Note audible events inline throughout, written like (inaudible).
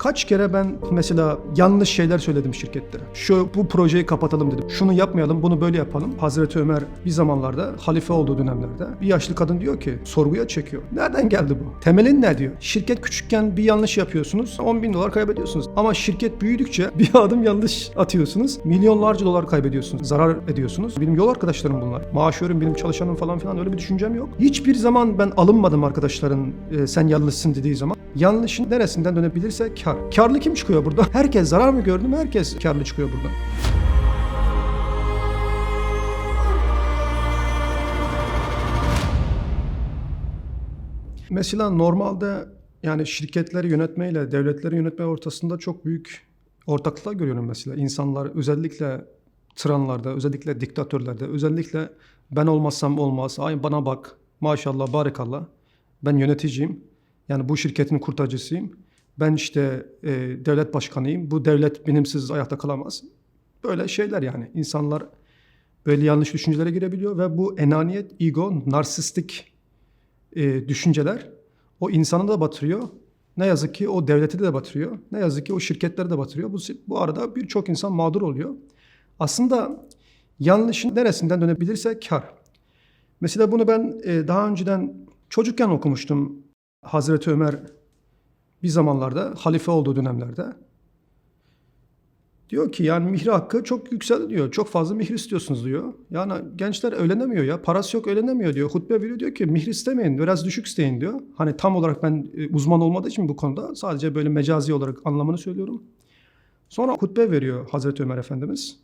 Kaç kere ben mesela yanlış şeyler söyledim şirkette. Şu bu projeyi kapatalım dedim. Şunu yapmayalım, bunu böyle yapalım. Hazreti Ömer bir zamanlarda halife olduğu dönemlerde bir yaşlı kadın diyor ki sorguya çekiyor. Nereden geldi bu? Temelin ne diyor? Şirket küçükken bir yanlış yapıyorsunuz 10 bin dolar kaybediyorsunuz. Ama şirket büyüdükçe (laughs) bir adım yanlış atıyorsunuz. Milyonlarca dolar kaybediyorsunuz. Zarar ediyorsunuz. Benim yol arkadaşlarım bunlar. Maaşörüm benim çalışanım falan filan öyle bir düşüncem yok. Hiçbir zaman ben alınmadım arkadaşların e, sen yanlışsın dediği zaman. Yanlışın neresinden dönebilirse kar. Karlı kim çıkıyor burada? (laughs) Herkes zarar mı gördü mü? Herkes karlı çıkıyor buradan. Mesela normalde yani şirketleri yönetmeyle devletleri yönetme ortasında çok büyük ortaklıklar görüyorum mesela. İnsanlar özellikle tıranlarda, özellikle diktatörlerde, özellikle ben olmazsam olmaz, ay bana bak, maşallah, barikallah, ben yöneticiyim, yani bu şirketin kurtarıcısıyım, ben işte e, devlet başkanıyım, bu devlet benimsiz ayakta kalamaz. Böyle şeyler yani. İnsanlar böyle yanlış düşüncelere girebiliyor ve bu enaniyet, ego, narsistik e, düşünceler o insanı da batırıyor. Ne yazık ki o devleti de batırıyor. Ne yazık ki o şirketleri de batırıyor. Bu, bu arada birçok insan mağdur oluyor. Aslında yanlışın neresinden dönebilirse kar. Mesela bunu ben e, daha önceden çocukken okumuştum. Hazreti Ömer bir zamanlarda halife olduğu dönemlerde Diyor ki yani mihri hakkı çok yükseldi diyor. Çok fazla mihir istiyorsunuz diyor. Yani gençler öğlenemiyor ya. Parası yok öğlenemiyor diyor. Hutbe veriyor diyor ki mihir istemeyin. Biraz düşük isteyin diyor. Hani tam olarak ben e, uzman olmadığı için bu konuda sadece böyle mecazi olarak anlamını söylüyorum. Sonra hutbe veriyor Hazreti Ömer Efendimiz.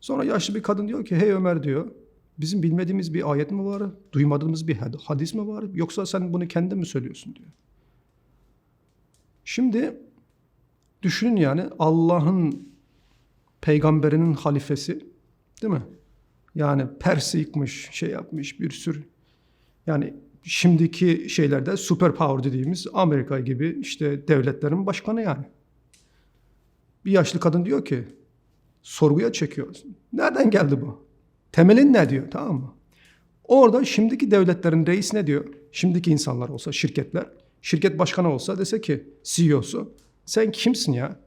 Sonra yaşlı bir kadın diyor ki hey Ömer diyor. Bizim bilmediğimiz bir ayet mi var? Duymadığımız bir had- hadis mi var? Yoksa sen bunu kendin mi söylüyorsun diyor. Şimdi düşünün yani Allah'ın peygamberinin halifesi değil mi? Yani Pers'i yıkmış, şey yapmış bir sürü. Yani şimdiki şeylerde super power dediğimiz Amerika gibi işte devletlerin başkanı yani. Bir yaşlı kadın diyor ki sorguya çekiyor. Nereden geldi bu? Temelin ne diyor tamam mı? Orada şimdiki devletlerin reis ne diyor? Şimdiki insanlar olsa, şirketler, şirket başkanı olsa dese ki CEO'su sen kimsin ya?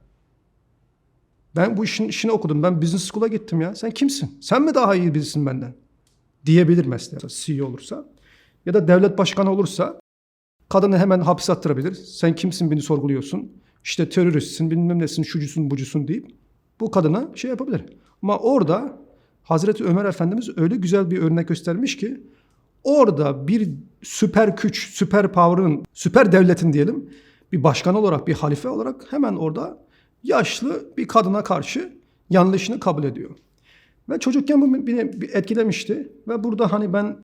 Ben bu işin işini okudum. Ben business school'a gittim ya. Sen kimsin? Sen mi daha iyi birisin benden? Diyebilir mesela CEO olursa. Ya da devlet başkanı olursa kadını hemen hapse attırabilir. Sen kimsin beni sorguluyorsun? İşte teröristsin, bilmem nesin, şucusun, bucusun deyip bu kadına şey yapabilir. Ama orada Hazreti Ömer Efendimiz öyle güzel bir örnek göstermiş ki orada bir süper güç, süper power'ın, süper devletin diyelim bir başkan olarak, bir halife olarak hemen orada yaşlı bir kadına karşı yanlışını kabul ediyor. Ve çocukken bu beni etkilemişti. Ve burada hani ben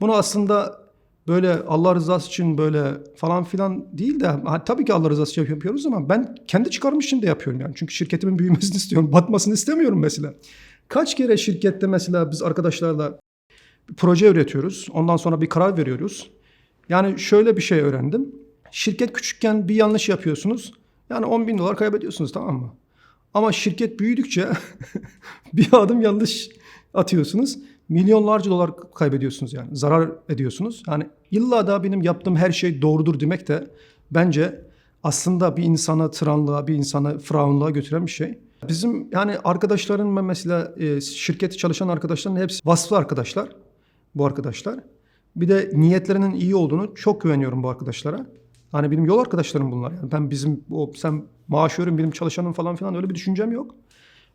bunu aslında böyle Allah rızası için böyle falan filan değil de tabii ki Allah rızası için yapıyoruz ama ben kendi çıkarım için de yapıyorum yani. Çünkü şirketimin büyümesini (laughs) istiyorum, batmasını istemiyorum mesela. Kaç kere şirkette mesela biz arkadaşlarla bir proje üretiyoruz. Ondan sonra bir karar veriyoruz. Yani şöyle bir şey öğrendim. Şirket küçükken bir yanlış yapıyorsunuz. Yani 10 bin dolar kaybediyorsunuz tamam mı? Ama şirket büyüdükçe (laughs) bir adım yanlış atıyorsunuz. Milyonlarca dolar kaybediyorsunuz yani. Zarar ediyorsunuz. Yani illa da benim yaptığım her şey doğrudur demek de bence aslında bir insana tıranlığa, bir insana fıravunluğa götüren bir şey. Bizim yani arkadaşların mesela e, şirkette çalışan arkadaşların hepsi vasflı arkadaşlar. Bu arkadaşlar. Bir de niyetlerinin iyi olduğunu çok güveniyorum bu arkadaşlara. Hani benim yol arkadaşlarım bunlar. Yani ben bizim o sen maaşörüm benim çalışanım falan filan öyle bir düşüncem yok.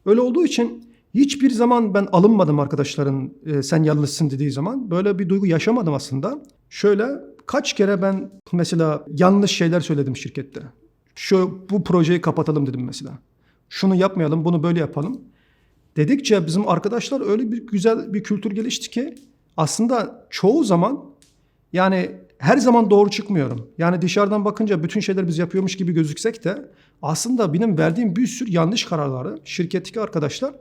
Öyle olduğu için hiçbir zaman ben alınmadım arkadaşların e, sen yanlışsın dediği zaman. Böyle bir duygu yaşamadım aslında. Şöyle kaç kere ben mesela yanlış şeyler söyledim şirkette. Şu bu projeyi kapatalım dedim mesela. Şunu yapmayalım, bunu böyle yapalım. Dedikçe bizim arkadaşlar öyle bir güzel bir kültür gelişti ki aslında çoğu zaman yani her zaman doğru çıkmıyorum. Yani dışarıdan bakınca bütün şeyler biz yapıyormuş gibi gözüksek de aslında benim verdiğim bir sürü yanlış kararları şirketteki arkadaşlar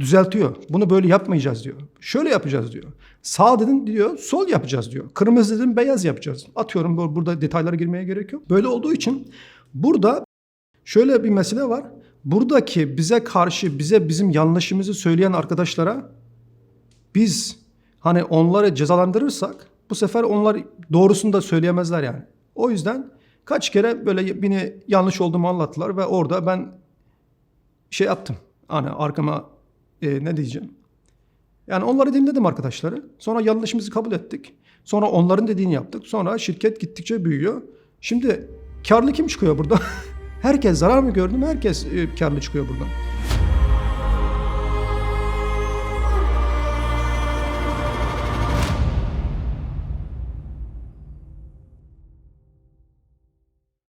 düzeltiyor. Bunu böyle yapmayacağız diyor. Şöyle yapacağız diyor. Sağ dedin diyor, sol yapacağız diyor. Kırmızı dedin, beyaz yapacağız. Atıyorum bu- burada detaylara girmeye gerek yok. Böyle olduğu için burada şöyle bir mesele var. Buradaki bize karşı, bize bizim yanlışımızı söyleyen arkadaşlara biz hani onları cezalandırırsak bu sefer onlar doğrusunu da söyleyemezler yani. O yüzden Kaç kere böyle beni yanlış olduğumu anlattılar ve orada ben şey yaptım. Hani arkama e, ne diyeceğim. Yani onları dinledim arkadaşları. Sonra yanlışımızı kabul ettik. Sonra onların dediğini yaptık. Sonra şirket gittikçe büyüyor. Şimdi karlı kim çıkıyor burada? (laughs) herkes zarar mı gördüm? Herkes e, karlı çıkıyor buradan.